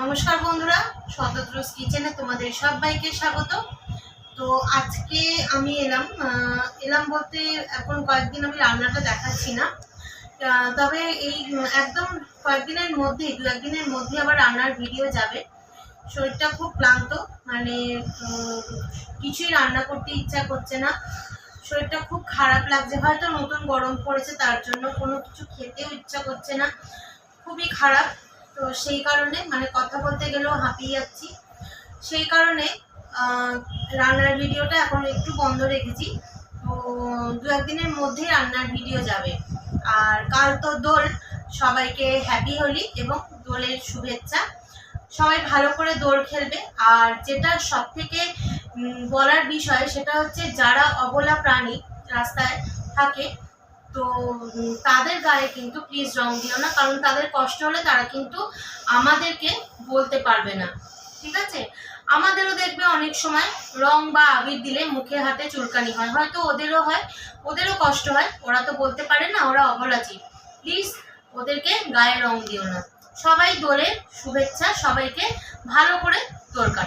নমস্কার বন্ধুরা শতদ্রস কিচেনে তোমাদের সবাইকে স্বাগত। তো আজকে আমি এলাম এলাম বলতে এখন কয়েকদিন আমি রান্নাটা দেখাচ্ছি না। তবে এই, একদম কয়েকদিনের মধ্যে, দু একদিনের মধ্যে আবার রান্নার ভিডিও যাবে। শরীরটা খুব ক্লান্ত মানে কিছুই রান্না করতে ইচ্ছা করছে না। শরীরটা খুব খারাপ লাগছে, হয়তো নতুন গরম পড়েছে, তার জন্য কোনো কিছু খেতেও ইচ্ছা করছে না। খুবই খারাপ। তো সেই কারণে মানে কথা বলতে গেলেও হাঁপিয়ে যাচ্ছি। সেই কারণে রান্নার ভিডিওটা এখন একটু বন্ধ রেখেছি। তো দু একদিনের মধ্যেই রান্নার ভিডিও যাবে। আর কাল তো দোল, সবাইকে হ্যাপি হোলি এবং দোলের শুভেচ্ছা। সবাই ভালো করে দোল খেলবে। আর যেটা সব থেকে বলার বিষয় সেটা হচ্ছে, যারা অবলা প্রাণী রাস্তায় থাকে তো তাদের গায়ে কিন্তু প্লিজ রং দিও না, কারণ তাদের কষ্ট হলে তারা কিন্তু আমাদেরকে বলতে পারবে না। ঠিক আছে? আমাদেরও দেখবে অনেক সময় রং বা আবির দিলে মুখে হাতে চুলকানি হয়। হয়তো ওদেরও হয়, ওদেরও কষ্ট হয়, ওরা তো বলতে পারে না, ওরা অবলাজি প্লিজ ওদেরকে গায়ে রং দিও না। সবাই দোলে শুভেচ্ছা সবাইকে ভালো করে নমস্কার